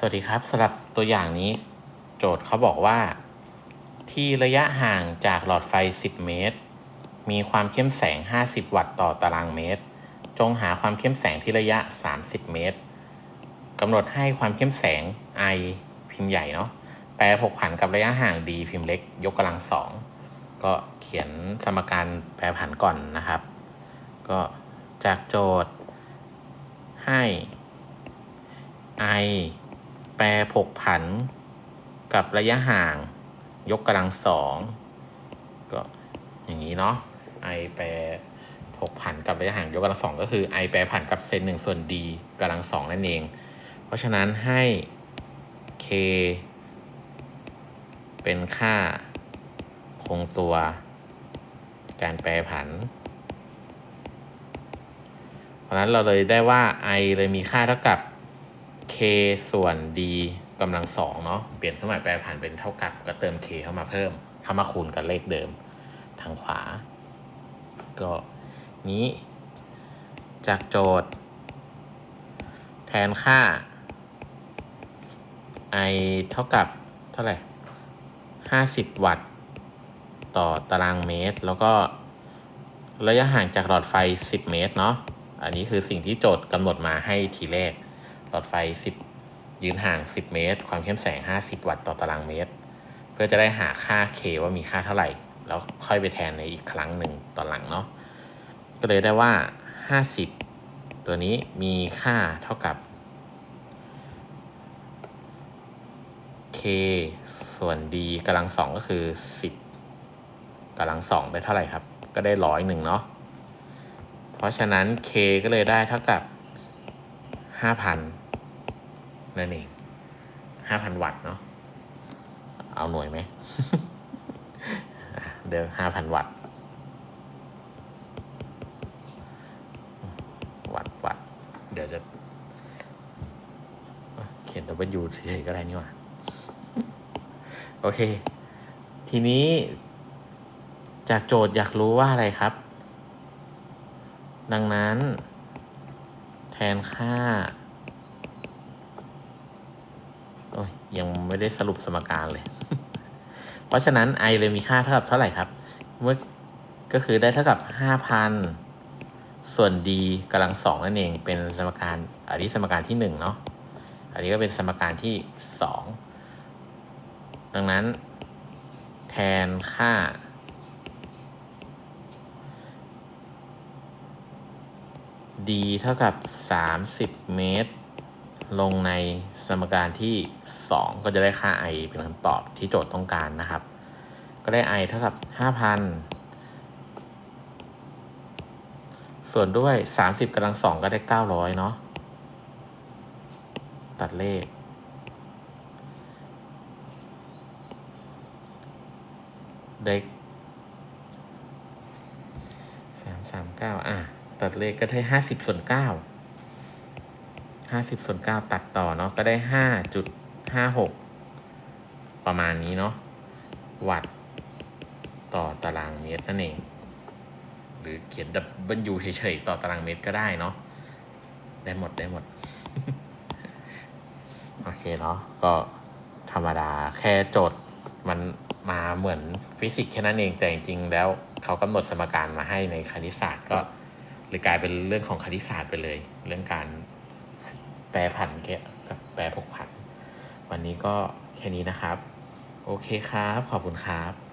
สวัสดีครับสำหรับตัวอย่างนี้ โจทย์เขาบอกว่า ที่ระยะห่างจากหลอดไฟ 10 เมตร มีความเข้มแสง 50 วัตต์ต่อตารางเมตร จงหาความเข้มแสงที่ระยะ 30 เมตรกำหนดให้ความเข้มแสง I พิมพ์ใหญ่เนาะแปรผกผันกับระยะห่าง D พิมพ์เล็ก ยกกำลังสองก็เขียนสมการแปรผันก่อนนะครับ ก็จากโจทย์ให้ I แปรผกผันกับระยะห่างยกกำลังสองก็อย่างนี้เนาะ I แปรผกผันกับระยะห่างยกกำลังสองก็คือ I แปรผันกับเซนหนึ่งส่วน D กำลังสองนั่นเอง เพราะฉะนั้นให้ K เป็นค่าคงตัวการแปรผัน เพราะนั้นเราเลยได้ว่า i เลยมีค่าเท่ากับ k ส่วน d กำลังสองเนาะเปลี่ยนเครื่องหมายแปรผันเป็นเท่ากับก็เติม k เข้ามาเพิ่ม เข้ามาคูณกับเลขเดิมทางขวา ก็นี้ จากโจทย์ แทนค่า i เท่ากับเท่าไหร่50วัตต์ ต่อตารางเมตร แล้วก็ระยะห่างจากหลอดไฟ 10 เมตรเนาะ อันนี้คือสิ่งที่โจทย์กำหนดมาให้ทีแรก หลอดไฟ 10 ยืนห่าง 10 เมตร ความเข้มแสง 50 วัตต์ต่อตารางเมตร เพื่อจะได้หาค่า K ว่ามีค่าเท่าไหร่ แล้วค่อยไปแทนในอีกครั้งหนึ่งตอนหลังเนาะก็เลยได้ว่า 50 ตัวนี้มีค่าเท่ากับ K ส่วน D กำลังสองก็คือ 10กำลังสองได้เท่าไหร่ครับ ก็ได้ร้อยหนึ่งเนาะเพราะฉะนั้น K ก็เลยได้เท่ากับ 5,000 นั่นเอง5,000วัตต์เนาะเอาหน่วยไหมเดี๋ยว5,000วัตต์วัตต์วัตต์เดี๋ยวจะเขียน W เฉยๆก็ได้นี่หว่าโอเค ทีนี้ จากโจทย์อยากรู้ว่าอะไรครับ ดังนั้น แทนค่า โอ้ ยังไม่ได้สรุปสมการเลย เพราะฉะนั้น i เลยมีค่าเท่ากับเท่าไหร่ครับ เมื่อก็คือได้เท่ากับ 5,000 ส่วน d กำลังสองนั่นเองเป็นสมการ อันนี้สมการที่หนึ่งเนาะ อันนี้ก็เป็นสมการที่สองดังนั้น แทนค่า d เท่ากับ 30 เมตร ลงในสมการที่ 2 ก็จะได้ค่า i เป็นคำตอบที่โจทย์ต้องการนะครับ ก็ได้ i เท่ากับ 5,000 ส่วนด้วย 30กำลัง2ก็ได้ 900 เนาะตัดเลข ได้สามสามเก้าอะ ตัดเลขก็ได้ห้าสิบส่วนเก้า ห้าสิบส่วนเก้าตัดต่อเนาะก็ได้ห้าจุดห้าหกประมาณนี้เนาะวัตต์ต่อตารางเมตรนั่นเองหรือเขียน W เฉยๆต่อตารางเมตรก็ได้เนาะได้หมดได้หมด โอเคเนาะก็ธรรมดาแค่โจทย์มันมาเหมือนฟิสิกส์แค่นั้นเองแต่จริงๆแล้วเขากำหนดสมการมาให้ในคณิตศาสตร์ก็เลยกลายเป็นเรื่องของคณิตศาสตร์ไปเลย เรื่องการ แปรผันเกี่ยวกับแปรผกผัน วันนี้ก็แค่นี้นะครับ โอเคครับ ขอบคุณครับ